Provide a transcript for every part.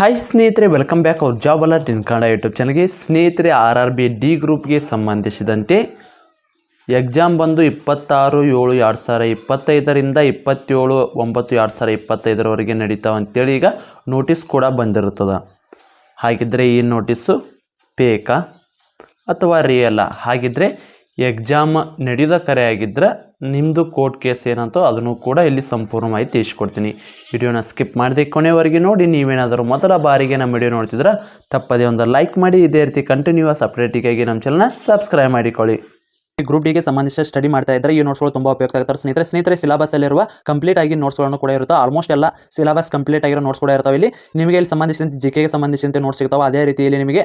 Hi ಸ್ನೇಹಿತರೆ welcome back our job alert in Kannada YouTube ಚಾನಲ್ಗೆ ಸ್ನೇಹಿತರೆ ಆರ್ ಆರ್ ಬಿ ಡಿ ಗ್ರೂಪ್ಗೆ ಸಂಬಂಧಿಸಿದಂತೆ ಎಕ್ಸಾಮ್ ಬಂದು ಇಪ್ಪತ್ತಾರು, ಏಳು, ಎರಡು ಸಾವಿರ ಇಪ್ಪತ್ತೈದರಿಂದ ಇಪ್ಪತ್ತೇಳು, ಒಂಬತ್ತು, ಎರಡು ಸಾವಿರ ಇಪ್ಪತ್ತೈದರವರೆಗೆ ನಡೀತಾವೆ ಅಂತೇಳಿ ಈಗ ನೋಟಿಸ್ ಕೂಡ ಬಂದಿರುತ್ತದೆ. ಹಾಗಿದ್ದರೆ ಈ ನೋಟಿಸ್ಸು ಪೇಕಾ ಅಥವಾ ರಿಯಲ್ಲ ಹಾಗಿದ್ದರೆ ಎಕ್ಸಾಮ್ ನಡೆದ ಕರೆ ಆಗಿದ್ದರೆ ನಿಮ್ಮದು ಕೋರ್ಟ್ ಕೇಸ್ ಏನಂತೋ ಅದನ್ನು ಕೂಡ ಇಲ್ಲಿ ಸಂಪೂರ್ಣ ಮಾಹಿತಿ ಇಸ್ಕೊಡ್ತೀನಿ ವಿಡಿಯೋನ ಸ್ಕಿಪ್ ಮಾಡದೆ ಕೊನೆವರೆಗೆ ನೋಡಿ, ನೀವೇನಾದರೂ ಮೊದಲ ಬಾರಿಗೆ ನಮ್ಮ ವಿಡಿಯೋ ನೋಡ್ತಿದ್ರೆ ತಪ್ಪದೇ ಒಂದು ಲೈಕ್ ಮಾಡಿ, ಇದೇ ರೀತಿ ಕಂಟಿನ್ಯೂಸ್ ಅಪ್ಡೇಟಿಗಾಗಿ ನಮ್ಮ ಚಾನಲ್ನ ಸಬ್ಸ್ಕ್ರೈಬ್ ಮಾಡಿಕೊಳ್ಳಿ. ಗ್ರೂಪ್ ಡಿಗೆ ಸಂಬಂಧಿಸಿದ ಸ್ಟಡಿ ಮಾಡ್ತಾ ಇದ್ದರೆ ಈ ನೋಟ್ಸ್ಗಳು ತುಂಬ ಉಪಯುಕ್ತ ಆಗ್ತಾರೆ. ಸ್ನೇಹಿತರೆ ಸ್ನೇಹಿತರೆ ಸಿಲಬಸ್ ಅಲ್ಲಿರುವ ಕಂಪ್ಲೀಟ್ ಆಗಿ ನೋಟ್ಸ್ಗಳನ್ನು ಕೂಡ ಇರುತ್ತೆ. ಆಲ್ಮೋಸ್ಟ್ ಎಲ್ಲ ಸಿಲಬಸ್ ಕಂಪ್ಲೀಟ್ ಆಗಿರೋ ನೋಟ್ಸ್ ಕೂಡ ಇರ್ತಾವೆ ಇಲ್ಲಿ. ನಿಮಗೆ ಇಲ್ಲಿ ಸಂಬಂಧಿಸಿದಂತೆ ಜಿ ಕೆಗೆ ಸಂಬಂಧಿಸಿದಂತೆ ನೋಟ್ಸ್ ಸಿಗ್ತಾವೆ. ಅದೇ ರೀತಿಯಲ್ಲಿ ನಿಮಗೆ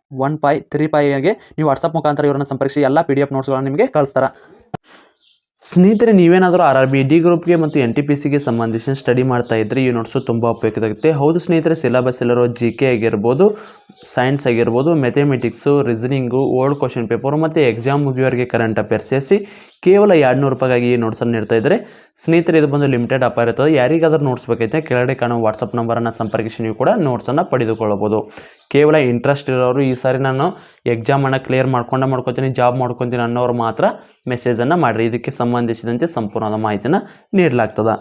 one five three ಪೈಗೆ ನೀವು ವಾಟ್ಸಪ್ ಮುಖಾಂತರ ಇವರನ್ನು ಸಂಪರ್ಕಿಸಿ, ಎಲ್ಲ ಪಿ ಡಿ ಎಫ್ ನೋಟ್ಸ್ಗಳನ್ನು ನಿಮಗೆ ಕಳಿಸ್ತಾರೆ. ಸ್ನೇಹಿತರೆ, ನೀವೇನಾದರೂ ಆರ್ ಆರ್ ಬಿ ಡಿ ಗ್ರೂಪ್ಗೆ ಮತ್ತು ಎನ್ ಟಿ ಪಿ ಸಿಗೆ ಸಂಬಂಧಿಸಿ ಸ್ಟಡಿ ಮಾಡ್ತಾ ಇದ್ದರೆ ಈ ನೋಟ್ಸು ತುಂಬ ಉಪಯುಕ್ತ ಆಗುತ್ತೆ. ಹೌದು ಸ್ನೇಹಿತರೆ ಸಿಲೆಬಸ್ ಎಲ್ಲರೂ ಜಿ ಕೆ ಆಗಿರ್ಬೋದು ಸೈನ್ಸ್ ಆಗಿರ್ಬೋದು mathematics reasoning old question paper ಮತ್ತು ಎಕ್ಸಾಮ್ ಮುಗಿಯೋರಿಗೆ ಕರೆಂಟ್ ಅಫೇರ್ಸ್ ಸೇರಿಸಿ ಕೇವಲ ಎರಡು ನೂರು ರೂಪಾಯಿಗಾಗಿ ಈ ನೋಟ್ಸನ್ನು ನೀಡ್ತಾ ಇದ್ದಾರೆ. ಸ್ನೇಹಿತರೆ, ಇದು ಬಂದು ಲಿಮಿಟೆಡ್ ಅಪಾಯ ಇರ್ತದೆ. ಯಾರಿಗಾದರೂ ನೋಟ್ಸ್ ಬೇಕೈತೆ, ಕೆಳಗಡೆ ಕಾಣುವ ವಾಟ್ಸಪ್ ನಂಬರನ್ನು ಸಂಪರ್ಕಿಸಿ ನೀವು ಕೂಡ ನೋಟ್ಸನ್ನು ಪಡೆದುಕೊಳ್ಳಬಹುದು. ಕೇವಲ ಇಂಟ್ರೆಸ್ಟ್ ಇರೋರು ಈ ಸಾರಿ ನಾನು ಎಕ್ಸಾಮನ್ನು ಕ್ಲಿಯರ್ ಮಾಡ್ಕೊಂಡೆ ಮಾಡ್ಕೊತೀನಿ ಜಾಬ್ ಮಾಡ್ಕೊತೀನಿ ಅನ್ನೋರು ಮಾತ್ರ ಮೆಸೇಜನ್ನು ಮಾಡಿರಿ. ಇದಕ್ಕೆ ಸಂಬಂಧಿಸಿದಂತೆ ಸಂಪೂರ್ಣವಾದ ಮಾಹಿತಿನ ನೀಡಲಾಗ್ತದೆ.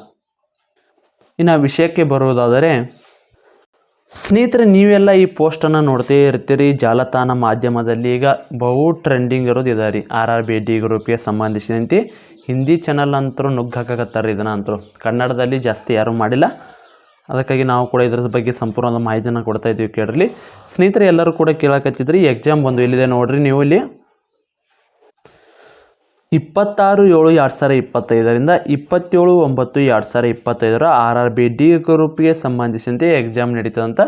ಇನ್ನು ವಿಷಯಕ್ಕೆ ಬರುವುದಾದರೆ ಸ್ನೇಹಿತರೆ, ನೀವೆಲ್ಲ ಈ ಪೋಸ್ಟನ್ನು ನೋಡ್ತೇ ಇರ್ತೀರಿ. ಜಾಲತಾಣ ಮಾಧ್ಯಮದಲ್ಲಿ ಈಗ ಬಹು ಟ್ರೆಂಡಿಂಗ್ ಇರೋದು ಇದೆ ರೀ. ಆರ್ ಆರ್ ಬಿ ಡಿ ಗ್ರೂಪ್ಗೆ ಸಂಬಂಧಿಸಿದಂತೆ ಹಿಂದಿ ಚಾನಲ್ ಅಂತರೂ ರೀ ಇದನ್ನ ಅಂತರೂ ಕನ್ನಡದಲ್ಲಿ ಜಾಸ್ತಿ ಯಾರೂ ಮಾಡಿಲ್ಲ. ಅದಕ್ಕಾಗಿ ನಾವು ಕೂಡ ಇದ್ರ ಬಗ್ಗೆ ಸಂಪೂರ್ಣವಾದ ಮಾಹಿತಿಯನ್ನು ಕೊಡ್ತಾ ಇದ್ದೀವಿ ಕೇಳ್ರಿ. ಸ್ನೇಹಿತರೆ, ಎಲ್ಲರೂ ಕೂಡ ಕೇಳಕತ್ತಿದ್ರಿ. ಎಕ್ಸಾಮ್ ಬಂದು ಇಲ್ಲಿದೆ ನೋಡಿರಿ ನೀವು ಇಲ್ಲಿ? ಇಪ್ಪತ್ತಾರು ಏಳು ಎರಡು ಸಾವಿರ ಇಪ್ಪತ್ತೈದರಿಂದ ಇಪ್ಪತ್ತೇಳು ಒಂಬತ್ತು ಎರಡು ಸಾವಿರ ಇಪ್ಪತ್ತೈದರ ಆರ್ ಆರ್ ಬಿ ಡಿ ಗ್ರೂಪ್ಗೆ ಸಂಬಂಧಿಸಿದಂತೆ ಎಕ್ಸಾಮ್ ನಡೀತದೆ ಅಂತ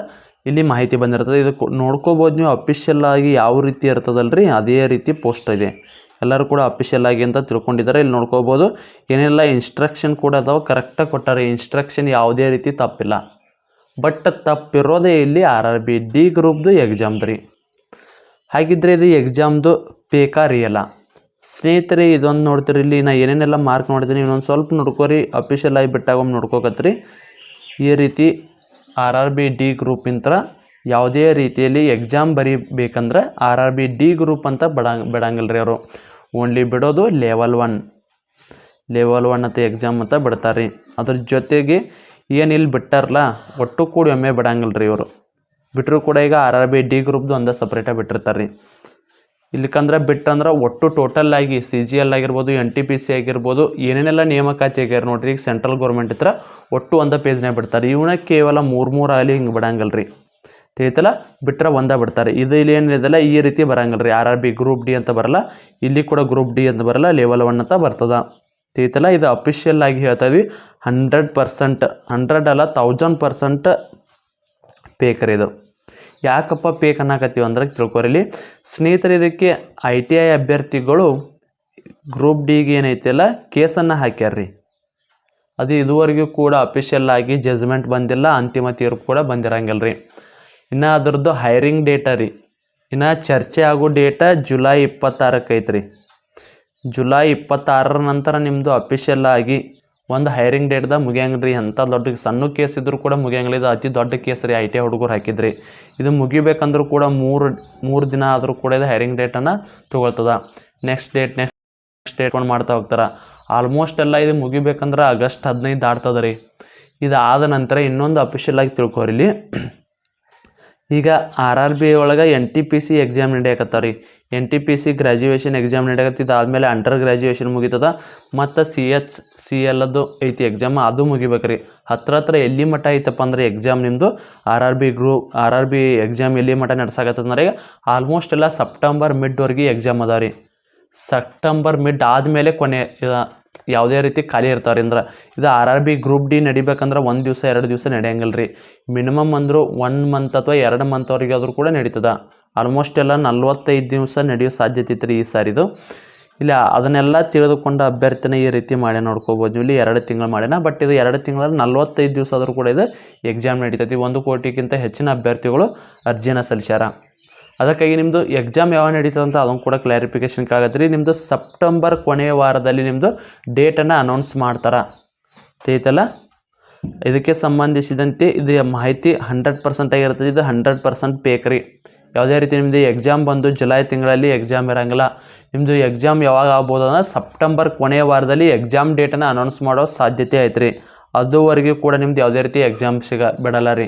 ಇಲ್ಲಿ ಮಾಹಿತಿ ಬಂದಿರ್ತದೆ. ಇದು ನೋಡ್ಕೋಬೋದು ನೀವು ಅಫಿಷಿಯಲ್ ಆಗಿ ಯಾವ ರೀತಿ ಇರ್ತದಲ್ರಿ? ಅದೇ ರೀತಿ ಪೋಸ್ಟ್ ಇದೆ. ಎಲ್ಲರೂ ಕೂಡ ಅಫಿಷಿಯಲ್ ಆಗಿ ಅಂತ ತಿಳ್ಕೊಂಡಿದ್ದಾರೆ. ಇಲ್ಲಿ ನೋಡ್ಕೋಬೋದು. ಏನೆಲ್ಲ ಇನ್ಸ್ಟ್ರಕ್ಷನ್ ಕೂಡ ಅದಾವೆ? ಕರೆಕ್ಟಾಗಿ ಕೊಟ್ಟಾರೆ. ಇನ್ಸ್ಟ್ರಕ್ಷನ್ ಯಾವುದೇ ರೀತಿ ತಪ್ಪಿಲ್ಲ. ಬಟ್ ತಪ್ಪಿರೋದೇ ಇಲ್ಲಿ ಆರ್ ಆರ್ ಬಿ ಡಿ ಗ್ರೂಪ್ದು ಎಕ್ಸಾಮ್ದು ರೀ. ಹಾಗಿದ್ರೆ ಇದು ಎಕ್ಸಾಮ್ದು ಬೇಕಾ? ರಿಯಲ್ಲ ಸ್ನೇಹಿತರೆ, ಇದೊಂದು ನೋಡ್ತೀರಿ, ಇಲ್ಲಿ ನಾ ಏನೇನೆಲ್ಲ ಮಾರ್ಕ್ ನೋಡಿದ್ದೀನಿ ಇನ್ನೊಂದು ಸ್ವಲ್ಪ ನೋಡ್ಕೋರಿ ಅಫಿಷಿಯಲ್ ಆಗಿ ಬಿಟ್ಟಾಗ ಒಮ್ಮೆ ನೋಡ್ಕೋಕತ್ರಿ. ಈ ರೀತಿ ಆರ್ ಆರ್ ಬಿ ಡಿ ಗ್ರೂಪಿಂದ ಯಾವುದೇ ರೀತಿಯಲ್ಲಿ exam ಬರೀಬೇಕಂದ್ರೆ R R B D group ಅಂತ ಬಿಡಂಗ್ ಬಿಡಂಗಿಲ್ಲ ರೀ ಅವರು. ಓನ್ಲಿ ಬಿಡೋದು ಲೆವೆಲ್ ಒನ್ ಲೆವೆಲ್ ಒನ್ ಅಂತ ಎಕ್ಸಾಮ್ ಅಂತ ಬಿಡ್ತಾರೆ ರೀ ಅದ್ರ ಜೊತೆಗೆ ಏನು ಇಲ್ಲಿ ಬಿಟ್ಟಾರಲ್ಲ ಒಟ್ಟು ಕೂಡಿ ಒಮ್ಮೆ ಬಿಡಂಗಿಲ್ಲ ರೀ ಇವರು. ಬಿಟ್ಟರು ಕೂಡ ಈಗ ಆರ್ ಆರ್ ಬಿ ಡಿ ಗ್ರೂಪ್ದು ಒಂದೇ ಸಪ್ರೇಟಾಗಿ ಬಿಟ್ಟಿರ್ತಾರೆ ರೀ ಇಲ್ಲಿಕಂದ್ರೆ ಬಿಟ್ಟಂದ್ರೆ ಒಟ್ಟು ಟೋಟಲ್ ಆಗಿ ಸಿ ಜಿ ಎಲ್ ಆಗಿರ್ಬೋದು ಎನ್ ಟಿ ಪಿ ಸಿ ಆಗಿರ್ಬೋದು, ಏನೇನೆಲ್ಲ ನೇಮಕಾತಿ ಆಗ್ಯಾರ ನೋಡ್ರಿ, ಈಗ ಸೆಂಟ್ರಲ್ ಗೌರ್ಮೆಂಟ್ ಹತ್ರ ಒಟ್ಟು ಒಂದೇ ಪೇಜ್ನಾಗ ಬಿಡ್ತಾರೆ. ಇವನ ಕೇವಲ ಮೂರು ಮೂರು ಆಗಲಿ ಹಿಂಗೆ ಬಿಡಂಗಿಲ್ಲ ರೀ ತಿಳಿತಲ್ಲ? ಬಿಟ್ಟರೆ ಒಂದೇ ಬಿಡ್ತಾರೆ. ಇದು ಇಲ್ಲಿ ಏನಿದೆಲ್ಲ ಈ ರೀತಿ ಬರಂಗಿಲ್ಲ ರೀ R R B group D ಅಂತ ಬರಲ್ಲ, ಇಲ್ಲಿ ಕೂಡ ಗ್ರೂಪ್ ಡಿ ಅಂತ ಬರಲ್ಲ ಲೆವೆಲ್ ಒನ್ ಅಂತ ಬರ್ತದೆ. ತಿಳಿತಲ್ಲ? ಇದು ಅಫಿಷಿಯಲ್ ಆಗಿ ಹೇಳ್ತಾ ಇದ್ವಿ. ಹಂಡ್ರೆಡ್ ಪರ್ಸೆಂಟ್ ಹಂಡ್ರೆಡ್ ಅಲ್ಲ ತೌಸಂಡ್ ಪರ್ಸೆಂಟ್ ಪೇಕರ್ ಇದು. ಯಾಕಪ್ಪ ಪೇಕ್ ಅನ್ನಕತ್ತೀವಿ ಅಂದ್ರೆ ತಿಳ್ಕೊರಿಲಿ. ಸ್ನೇಹಿತರೆ, ಇದಕ್ಕೆ ಐ ಟಿ ಐ ಅಭ್ಯರ್ಥಿಗಳು ಗ್ರೂಪ್ ಡಿಗೆ ಏನೈತಿಲ್ಲ ಕೇಸನ್ನು ಹಾಕ್ಯಾರ್ರಿ. ಅದು ಇದುವರೆಗೂ ಕೂಡ ಅಫಿಷಿಯಲ್ ಆಗಿ ಜಜ್ಮೆಂಟ್ ಬಂದಿಲ್ಲ, ಅಂತಿಮ ತೀರ್ಪು ಕೂಡ ಬಂದಿರಂಗಿಲ್ಲ ರೀ ಇನ್ನು ಅದ್ರದ್ದು ಹೈರಿಂಗ್ ಡೇಟ ರೀ. ಇನ್ನು ಚರ್ಚೆ ಆಗೋ ಡೇಟ ಜುಲೈ ಇಪ್ಪತ್ತಾರಕ್ಕೆ ಐತ್ರಿ ಜುಲೈ ಇಪ್ಪತ್ತಾರರ ನಂತರ ನಿಮ್ಮದು ಅಫಿಷಿಯಲ್ ಆಗಿ ಒಂದು ಹೈರಿಂಗ್ ಡೇಟ್ದಾಗ ಮುಗಿಯಂಗ್ರಿ. ಅಂಥ ದೊಡ್ಡ ಸಣ್ಣ ಕೇಸ್ ಇದ್ದರೂ ಕೂಡ ಮುಗಿಯಂಗಿಲ್ಲ ಇದು ಅತಿ ದೊಡ್ಡ ಕೇಸ್ ರೀ ಐ ಟಿ ಹುಡುಗರು ಹಾಕಿದ್ರಿ. ಇದು ಮುಗಿಬೇಕಂದ್ರೂ ಕೂಡ ಮೂರು ಮೂರು ದಿನ ಆದರೂ ಕೂಡ ಇದು ಹೈರಿಂಗ್ ಡೇಟನ್ನು ತೊಗೊಳ್ತದ. ನೆಕ್ಸ್ಟ್ ಡೇಟ್ ನೆಕ್ಸ್ಟ್ ಡೇಟ್ ಕೊಂಡು ಮಾಡ್ತಾ ಹೋಗ್ತಾರೆ. ಆಲ್ಮೋಸ್ಟ್ ಎಲ್ಲ ಇದು ಮುಗಿಬೇಕಂದ್ರೆ ಆಗಸ್ಟ್ ಹದಿನೈದು ಆಡ್ತದೆ ರೀ. ಇದು ಆದ ನಂತರ ಇನ್ನೊಂದು ಅಫಿಷಿಯಲ್ ಆಗಿ ತಿಳ್ಕೊರಿಲಿ ಈಗ ಆರ್ ಆರ್ ಬಿ ಒಳಗೆ N T P C exam ನಡೆಯಕತ್ತಾವ ರೀ N T P C graduation exam ನಡೆಯತ್ತಿದ್ದು ಆದಮೇಲೆ ಅಂಡರ್ ಗ್ರ್ಯಾಜುಯೇಷನ್ ಮುಗಿತದ, ಮತ್ತು ಸಿ ಎಚ್ ಸಿ ಎಲ್ಲದು ಐತಿ ಎಕ್ಸಾಮ್ ಅದು ಮುಗಿಬೇಕು ರೀ ಹತ್ರ ಹತ್ರ ಎಲ್ಲಿ ಮಟ್ಟ ಐತಪ್ಪ ಅಂದ್ರೆ ಎಕ್ಸಾಮ್ ನಿಮ್ಮದು R R B group R R B exam ಎಲ್ಲಿ ಮಟ್ಟ ನಡ್ಸಾಕತ್ತಂದ್ರೆ ಆಲ್ಮೋಸ್ಟ್ ಎಲ್ಲ ಸೆಪ್ಟೆಂಬರ್ ಮಿಡ್ವರೆಗೆ ಎಕ್ಸಾಮ್ ಅದಾವ ರೀ. ಸೆಪ್ಟೆಂಬರ್ ಮಿಡ್ ಆದಮೇಲೆ ಕೊನೆ ಯಾವುದೇ ರೀತಿ ಖಾಲಿ ಇರ್ತಾವ್ರಿ ಅಂದ್ರೆ, ಇದು R R B group D ನಡಿಬೇಕಂದ್ರೆ ಒಂದು ದಿವಸ, ಎರಡು ದಿವಸ ನಡೆಯಂಗಿಲ್ಲ ರೀ ಮಿನಿಮಮ್ ಅಂದರೂ ಒನ್ ಮಂತ್ ಅಥವಾ ಎರಡು ಮಂತ್ವರೆಗೆ ಆದರೂ ಕೂಡ ನಡೀತದ. ಆಲ್ಮೋಸ್ಟ್ ಎಲ್ಲ ನಲ್ವತ್ತೈದು ದಿವಸ ನಡೆಯೋ ಸಾಧ್ಯತೆ ಇತ್ತು ರೀ ಈ ಸಾರಿದು. ಇಲ್ಲ, ಅದನ್ನೆಲ್ಲ ತಿಳಿದುಕೊಂಡ ಅಭ್ಯರ್ಥಿನ ಈ ರೀತಿ ಮಾಡಿ ನೋಡ್ಕೋಬೋದು. ಇಲ್ಲಿ ಎರಡು ತಿಂಗಳು ಮಾಡ್ಯಾನ ಬಟ್ ಇದು ಎರಡು ತಿಂಗಳಲ್ಲಿ ನಲ್ವತ್ತೈದು ದಿವಸ ಆದರೂ ಕೂಡ ಇದು ಎಕ್ಸಾಮ್ ನಡೀತೈತಿ. ಒಂದು ಕೋಟಿಗಿಂತ ಹೆಚ್ಚಿನ ಅಭ್ಯರ್ಥಿಗಳು ಅರ್ಜಿನ ಸಲ್ಲಿಸ್ಯಾರ. ಅದಕ್ಕಾಗಿ ನಿಮ್ಮದು ಎಕ್ಸಾಮ್ ಯಾವಾಗ ನಡೀತದೆ ಅಂತ ಅದನ್ನು ಕೂಡ ಕ್ಲಾರಿಫಿಕೇಷನ್ ರೀ ನಿಮ್ಮದು ಸೆಪ್ಟೆಂಬರ್ ಕೊನೆಯ ವಾರದಲ್ಲಿ ನಿಮ್ಮದು ಡೇಟನ್ನು ಅನೌನ್ಸ್ ಮಾಡ್ತಾರೆ. ತಿಳಿತಲ್ಲ? ಇದಕ್ಕೆ ಸಂಬಂಧಿಸಿದಂತೆ ಇದು ಮಾಹಿತಿ ಹಂಡ್ರೆಡ್ ಪರ್ಸೆಂಟ್ ಆಗಿರ್ತದೆ. ಇದು ಹಂಡ್ರೆಡ್ ಪರ್ಸೆಂಟ್ ಬೇಕು ರೀ. ಯಾವುದೇ ರೀತಿ ನಿಮ್ಮದು ಎಕ್ಸಾಮ್ ಬಂದು ಜುಲೈ ತಿಂಗಳಲ್ಲಿ ಎಕ್ಸಾಮ್ ಇರೋಂಗಿಲ್ಲ. ನಿಮ್ಮದು ಎಕ್ಸಾಮ್ ಯಾವಾಗ ಆಗ್ಬೋದು ಅಂದರೆ ಸೆಪ್ಟೆಂಬರ್ ಕೊನೆಯ ವಾರದಲ್ಲಿ ಎಕ್ಸಾಮ್ ಡೇಟನ್ನು ಅನೌನ್ಸ್ ಮಾಡೋ ಸಾಧ್ಯತೆ ಐತೆ ರೀ ಅದುವರೆಗೂ ಕೂಡ ನಿಮ್ದು ಯಾವುದೇ ರೀತಿ ಎಕ್ಸಾಮ್ ಸಿಗ ಬಿಡಲ್ಲ ರೀ.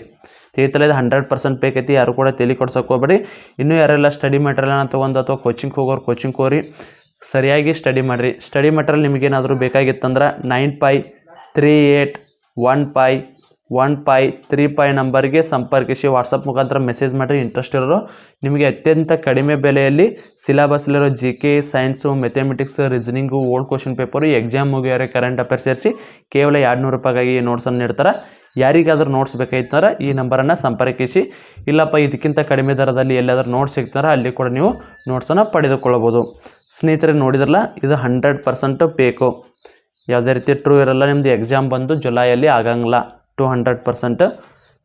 ತೀರ್ಥಲ್ಲಿ ಇದು ಹಂಡ್ರೆಡ್ ಪರ್ಸೆಂಟ್ ಬೇಕೈತಿ ಯಾರು ಕೂಡ ತಲೆ ಕೊಡ್ಸೋಕೆ ಹೋಗ್ಬೇಡಿ. ಇನ್ನೂ ಯಾರೆಲ್ಲ ಸ್ಟಡಿ ಮೆಟೀರಿಯಲ್ನ ತೊಗೊಂಡು ಅಥವಾ ಕೋಚಿಂಗ್ ಹೋಗೋರು ಕೋಚಿಂಗ್ ಹೋಗ್ರಿ ಸರಿಯಾಗಿ ಸ್ಟಡಿ ಮಾಡಿರಿ. ಸ್ಟಡಿ ಮೆಟೀರಿಯಲ್ ನಿಮಗೇನಾದರೂ ಬೇಕಾಗಿತ್ತಂದ್ರೆ nine five three eight one five one five, three five ನಂಬರ್ಗೆ ಸಂಪರ್ಕಿಸಿ ವಾಟ್ಸಪ್ ಮುಖಾಂತರ ಮೆಸೇಜ್ ಮಾಡಿರಿ ಇಂಟ್ರೆಸ್ಟ್ ಇರೋರು. ನಿಮಗೆ ಅತ್ಯಂತ ಕಡಿಮೆ ಬೆಲೆಯಲ್ಲಿ ಸಿಲೆಬಸ್ಲಿರೋ G K science mathematics reasoning old question paper exam ಮುಗಿಯೋರೆ current affairs ಸೇರಿಸಿ ಕೇವಲ ಎರಡು ನೂರು ರೂಪಾಯಿಗಾಗಿ ನೋಟ್ಸನ್ನು ನೀಡ್ತಾರೆ. ಯಾರಿಗಾದ್ರೂ ನೋಟ್ಸ್ ಬೇಕಾಗಿತ್ತಂದ್ರೆ ಈ ನಂಬರನ್ನು ಸಂಪರ್ಕಿಸಿ. ಇಲ್ಲಪ್ಪ, ಇದಕ್ಕಿಂತ ಕಡಿಮೆ ದರದಲ್ಲಿ ಎಲ್ಲಾದರೂ ನೋಟ್ಸ್ ಸಿಗ್ತಾರೆ ಅಲ್ಲಿ ಕೂಡ ನೀವು ನೋಟ್ಸನ್ನು ಪಡೆದುಕೊಳ್ಳಬೋದು ಸ್ನೇಹಿತರೆ, ನೋಡಿದ್ರಲ್ಲ, ಇದು ಹಂಡ್ರೆಡ್ ಪರ್ಸೆಂಟು ಬೇಕು ಯಾವುದೇ ರೀತಿ ಟ್ರೂ ಇರಲ್ಲ ನಿಮ್ಮದು ಎಕ್ಸಾಮ್ ಬಂದು ಜುಲೈಯಲ್ಲಿ ಆಗಂಗಿಲ್ಲ. ಟು ಹಂಡ್ರೆಡ್ ಪರ್ಸೆಂಟ್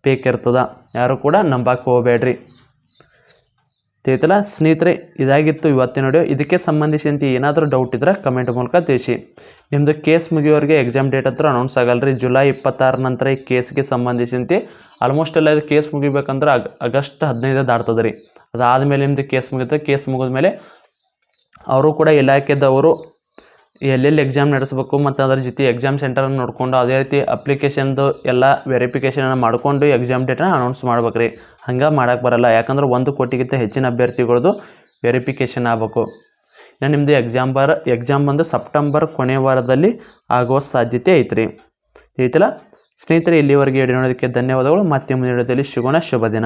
ಪೇಕ್ ಇರ್ತದ ಯಾರು ಕೂಡ ನಂಬಕ್ಕೆ ಹೋಗಬೇಡ್ರಿ. ತಿಳಿತಲ್ಲ ಸ್ನೇಹಿತರೆ, ಇದಾಗಿತ್ತು ಇವತ್ತಿನ ವಿಡಿಯೋ ಇದಕ್ಕೆ ಸಂಬಂಧಿಸಿದಂತೆ ಏನಾದರೂ ಡೌಟ್ ಇದ್ದರೆ ಕಮೆಂಟ್ ಮೂಲಕ ತಿಳಿಸಿ. ನಿಮ್ಮದು ಕೇಸ್ ಮುಗಿಯೋರಿಗೆ ಎಕ್ಸಾಮ್ ಡೇಟ್ ಹತ್ರ ಅನೌನ್ಸ್ ಆಗಲ್ಲ ರೀ ಜುಲೈ ಇಪ್ಪತ್ತಾರ ನಂತರ ಈ ಕೇಸ್ಗೆ ಸಂಬಂಧಿಸಿದಂತೆ ಆಲ್ಮೋಸ್ಟ್ ಎಲ್ಲ ಇದು ಕೇಸ್ ಮುಗಿಬೇಕಂದ್ರೆ ಅಗ್, ಆಗಸ್ಟ್ ಹದಿನೈದು ದಾಡ್ತದೆ ರೀ ಅದಾದಮೇಲೆ ನಿಮ್ಮದು ಕೇಸ್ ಮುಗಿದ್ರೆ ಕೇಸ್ ಮುಗಿದ್ಮೇಲೆ ಅವರು ಕೂಡ ಇಲಾಖೆದವರು ಎಲ್ಲೆಲ್ಲಿ ಎಕ್ಸಾಮ್ ನಡೆಸಬೇಕು ಮತ್ತು ಅದರ ಜೊತೆ ಎಕ್ಸಾಮ್ ಸೆಂಟರನ್ನು ನೋಡಿಕೊಂಡು ಅದೇ ರೀತಿ ಅಪ್ಲಿಕೇಶನ್ದು ಎಲ್ಲ ವೆರಿಫಿಕೇಷನನ್ನು ಮಾಡಿಕೊಂಡು ಎಕ್ಸಾಮ್ ಡೇಟನ್ನ ಅನೌನ್ಸ್ ಮಾಡ್ಬೇಕು ರೀ ಹಂಗೆ ಮಾಡೋಕ್ಕೆ ಬರಲ್ಲ. ಯಾಕಂದ್ರೆ ಒಂದು ಕೋಟಿಗಿಂತ ಹೆಚ್ಚಿನ ಅಭ್ಯರ್ಥಿಗಳದ್ದು ವೆರಿಫಿಕೇಷನ್ ಆಗಬೇಕು. ಇನ್ನು ನಿಮ್ಮದು ಎಕ್ಸಾಮ್ ಬರ ಎಕ್ಸಾಮ್ ಬಂದು ಸೆಪ್ಟೆಂಬರ್ ಕೊನೆ ವಾರದಲ್ಲಿ ಆಗೋ ಸಾಧ್ಯತೆ ಐತ್ರಿ. ಐತಲ್ಲ ಸ್ನೇಹಿತರೆ, ಇಲ್ಲಿವರೆಗೆ ಹೇಳಿ ನೋಡೋದಕ್ಕೆ ಧನ್ಯವಾದಗಳು. ಮತ್ತೆ ಮುಂದಿನ ವಿಡಿಯೋದಲ್ಲಿ ಸಿಗೋಣ. ಶುಭ ದಿನ.